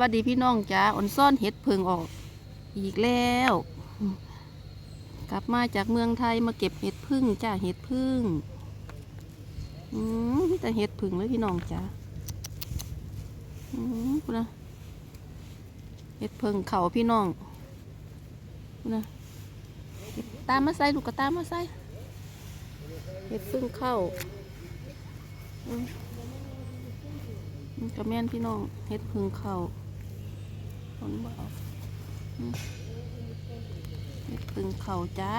วัสดีพี่น้องจ้าอ่อนซ่อนเห็ดเพิงออก อีกแล้ว กลับมาจากเมืองไทยมาเก็บเห็ดพึ่งจ้าเห็ดพึ่งอืมแต่เห็ดพึ่งเลยพี่น้องจ้าอืมนะเห็ดพึ่งเขาพี่น้องนะตามมาใส่ลูกกระตามมาใส่เห็ดพึ่งเข้าอืมกระแม่นพี่น้องเฮ็ดพึ่งเข่า ผลบ่เอาอืมเฮ็ดพึ่งเขาจ้า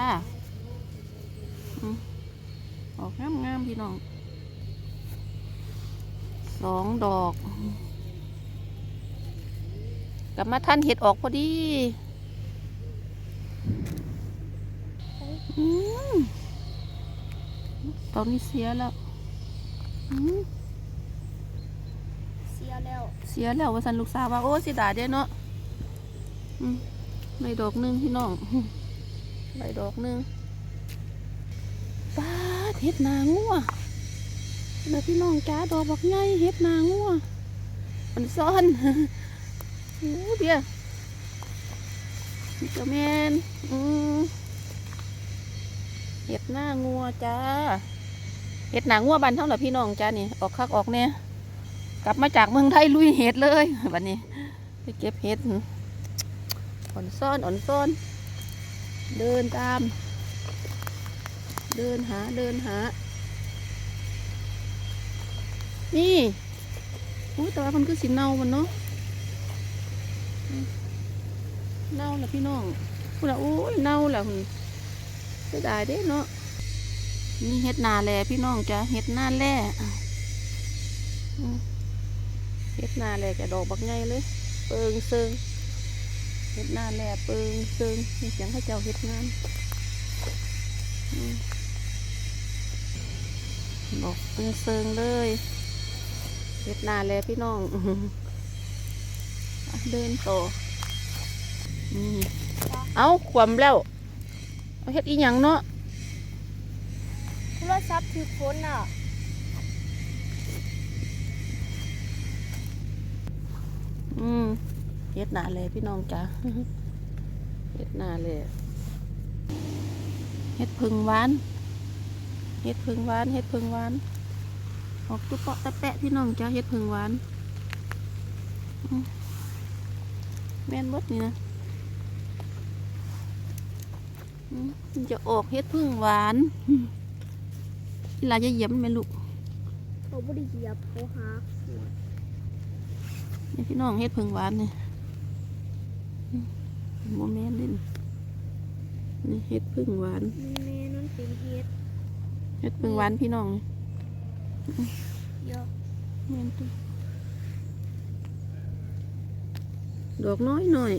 อืมออกงามงามๆพี่น้อง สองดอกกลับมาท่านเห็ดออกพอดีอืมตอนนี้เสียแล้วอืมเสียแล้ว เสียแล้วว่าสันลูกสาวว่า โอ้เสิดายเด้เนาะอืม ใบดอกหนึ่งพี่น้องใบดอกหนึ่งป้าเห็ดนางัวแล้วพี่น้องจ้าดอกบักใหญ่เห็ดนางัวมันซ่อนโอ้เบียนี่เจ้าแมนอืมเห็ดหน้างัวจ้าเห็ดหนางัวบันเท่าไหร่พี่น้องจ้านี่ออกคักออกเนี่ยกลับมาจากเมืองไทยลุยเห็ดเลยวันนี้ไปเก็บเห็ด อ่อนซ่อนอ่อนซ่อน เดินตาม เดินหาเดินหา นี่อู้แต่ว่ามันคือสีเน่ามันเนาะเน่าแหละพี่น้องพูดละโอ้ยเน่าแหละคุณเสียดายเด้เนาะนี่เห็ดนาแลพี่น้องจ้ะเห็ดนาแล่เฮ็ดนาแลกระดอกบักใหญ่เลย เปิงเซิง เฮ็ดหน้าแลเปิงเซิงนี่เสียงเขาเจ้าเฮ็ดงานอืมดอกเปิงเซิงเลยเฮ็ดหน้าแลพี่น้องอื้อหืออะเดินต่อนี่เอาขวมแล้วเอาเฮ็ดอีหยังเนาะโทรศัพท์ถือคนอะอืม เฮ็ดหน้าแลพี่น้องจ้าเฮ็ดหน้าแลเฮ็ดพึ่งหวานเฮ็ดพึ่งหวานเฮ็ดพึ่งหวานออกตุ๊เปาะตะแปะพี่น้องจ้าเฮ็ดพึ่งหวานอืมแม่นเบดนี่นะอืมมันจะออกเฮ็ดพึ่งหวานอืมเวลาจะเหยียบมันไหมลูกเขาบริเหยียบเขาหักนี่พี่น้องเฮ็ดพึ่งหวานนี่อืม โมเมนต์นี่นี่เฮ็ดพึ่งหวานแม่นั่นเป็นเฮ็ดเฮ็ดพึ่งหวานพี่น้องนี่เยอะแม่นตัวดอกน้อยหน่อย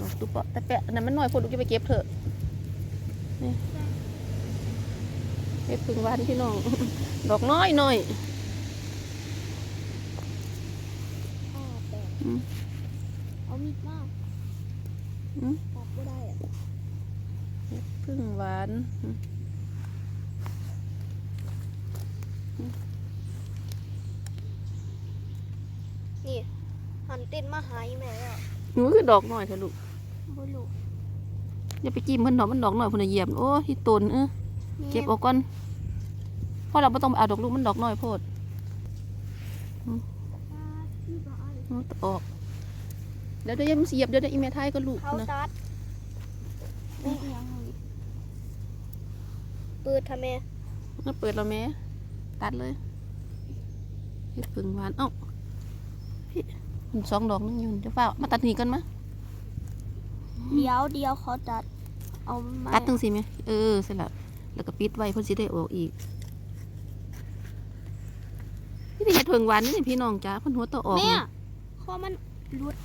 ดอกตุ๊เปาะตะแปะอันนั้นมันน้อยพอลูกจะไปเก็บเถอะนี่เฮ็ดพึ่งหวานพี่น้อง ดอกน้อยหน่อย อ้อแปด อืม เอามีดมาอืมตัดก็ได้อะพึ่งหวานอืมนี่หันเต้นมาหายแม่อะหนูคือดอกน้อยเถอะลูกบ่รู้อย่าไปจิ้มมันดอกมันดอกน้อยพุ่นนะเหยียบโอ้ยที่ตนเออเก็บออกก่อนเพราะเราไม่ต้องไปเอาดอกลูกมันดอกน้อยโพดเอา ตออก เดี๋ยวเดี๋ยวยังเหยียบเดี๋ยวเดี๋ยวอีเมทายก็ลูกเขานะตัดแม่ยังเปิดทำไมมาเปิดเราแม่ตัดเลยเฮ็ดพึ่งหวานเอ้าพี่มันสองดอกนึงอยู่จะเฝ้ามาตัดนี่กันมะเดี๋ยวเดี๋ยวเขาตัดเอาไม้ตัดตั้งสิไหมเออเสร็จแล้วแล้วก็ปิดไว้เพ่นสิได้ออกอีกนี่เป็นเห็ดพึ่งหวานนี่พี่น้องจ้าเพ่นหัวโตออกแม่นี่ ข้อมันรุด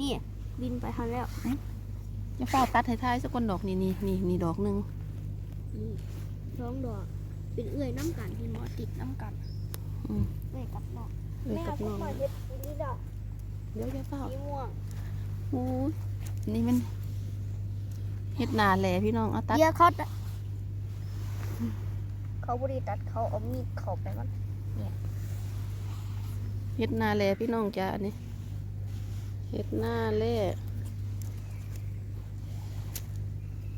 นี่ บินไปทันแล้ว จะเฝ้าตัดให้ท้ายสักคนดอกนี่นี่นี่นี่ดอกหนึ่งนี่ร้องดอก เป็นเอื้อยน้ำกันที่หมอติดน้ำกันอืมแม่กับน้องเอ้ยกับน้องแม่เฮ็ดนี่ดอกเดี๋ยวจะเฝ้าสีม่วงโอ้ยนี่มันเห็ดหนาแหล่พี่น้องเอาตัดเดี๋ยวเขาตัดเขาบริตัดเขาเอามีดเขาไปมันเฮ็ดนาแลพี่น้องจ้าอันนี้ เฮ็ดหน้าแล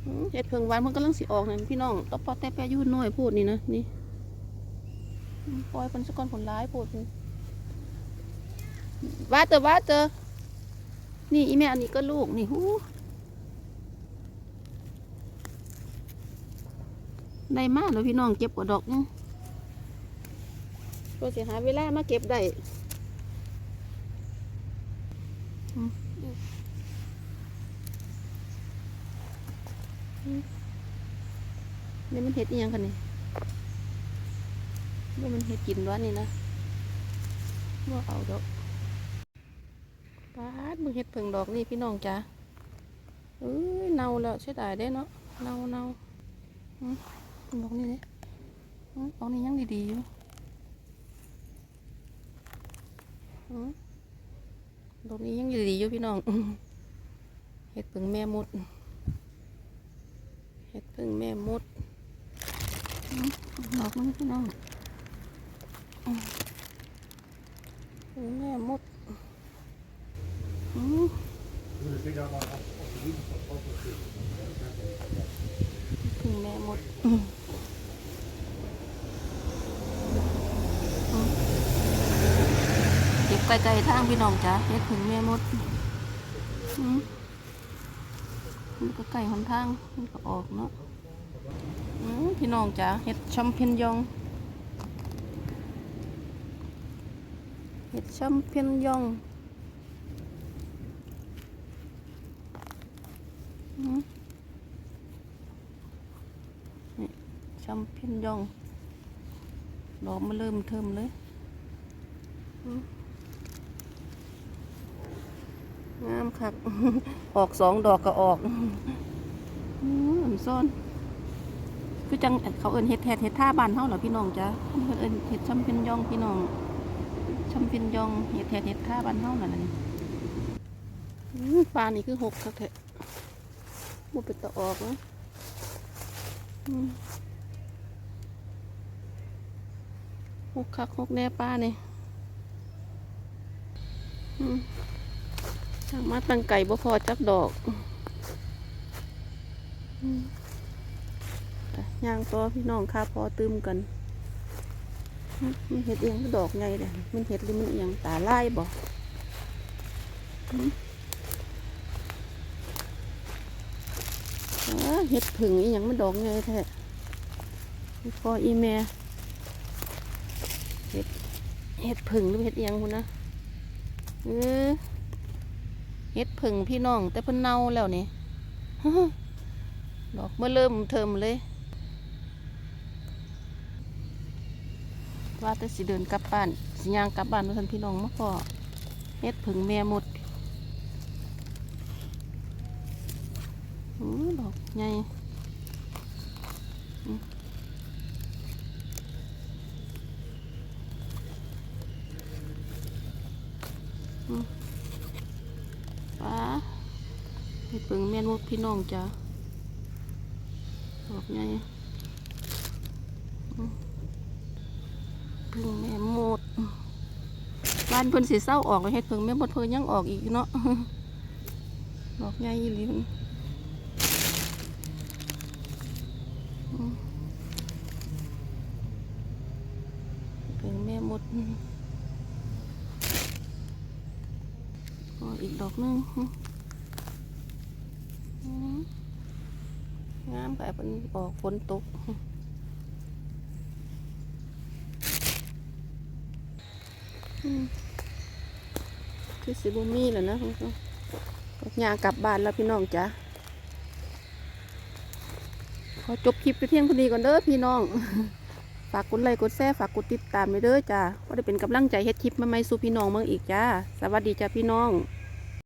อืมเฮ็ดเพิงหวานมันกำลังสิออกนั่นพี่น้องตบปอแต่แปะยุ่นน้อยพูดนี่นะนี่ปล่อยมันสกอนผลร้ายพูดว่าเตอว่าเตอนี่อีแม่อันนี้ก็ลูกนี่หูได้มากเลยพี่น้องเก็บกว่าดอกนึงก็สิหาเวลามาเก็บได้ นี่มันเห็ดอีหยังกันนี่นี่มันเห็ดกินร้อนนี่นะว่าเอาดอกปาดมึงเห็ดเพิ่งดอกนี่พี่น้องจ้าเอ้ยเน่าแล้วใช่ได้ได้เนาะเน่าเน่าอืมดอกนี่เนี่ยดอกนี้ยังดีๆอยู่ดอกนี้ยังดีๆอยู่พี่น้องเห็ดเพิ่งแม่มดเห็ดพึ่งแม่มด ดอกมันพี่น้องแม่มดพึ่งแม่มดเก็บไกลๆทางพี่น้องจ้ะเห็ดพึ่งแม่มดมันก็ไก่หนทางมันก็ออกเนาะ พี่น้องจ๋าเห็ดชัมเพญยอง เห็ดชัมเพญยองอืมนี่ชัมเพญยองดอกมาเริ่มเทิมเลยงามคักออกสองดอกก็ออกอืมซ่อน คือจังเขาเอินเฮ็ดแทดเฮ็ดท่าบ้านเฮาเหรอพี่น้องจ้ะเพิ่นเอินเฮ็ดชำเป็นยองพี่น้องชำเป็นยองเฮ็ดแทดเฮ็ดท่าบ้านเฮานั่นน่ะนี่ปลานี่คือหกคักแท้บ่เป็นตะออกนะหกคักหกแน่ปลานี่อืมทางมาตั้งไก่บ่พอจักดอก อืม ย่างตัวพี่น้องข้าพอตืมกันมันเห็ดเอียงก็ดอกไงเลยมันเห็ดหรือมันเอียงตาลายบ่หึเอ้อเห็ดผึ่งอีหยังมันดอกไงแท้พออีแม่เห็ดเห็ดผึ่งหรือเห็ดเอียงคุณนะเออเห็ดผึ่งพี่น้อง แต่เพิ่นเน่าแล้วนี่ดอกเมื่อเริ่มเทิมเลย ว่าแต่สิเดินกลับบ้านสิยางกลับบ้านว่าท่านพี่น้องมาพอเฮ็ดผึ่งแม่หมดอู้ดอกใหญ่ป้าเฮ็ดผึ่งแม่หมดพี่น้องจ้ะดอกใหญ่ พึ่งแม่หมด บ้านเพิ่นสีเศร้าออกเลยเฮ็ดเพิ่งแม่หมดเพิ่งยังออกอีกเนาะดอกใหญ่อีหลีมันอืมเพิ่งแม่หมดอีกดอกนึงงามแบบมันออกฝนตกอืม คือสิบุมีแล้วนะคุณผู้ชมยากลับบ้านแล้วพี่น้องจ้ะขอจบคลิปไปเพียงเท่านี้ก่อนเด้อพี่น้อง ฝากกดไลค์กดแชร์ฝากกดติดตามไปเด้อจ้าว่าได้เป็นกำลังใจเฮ็ดคลิปใหม่ๆสู่พี่น้องเมืองอีกจ้า สวัสดีจ้าพี่น้อง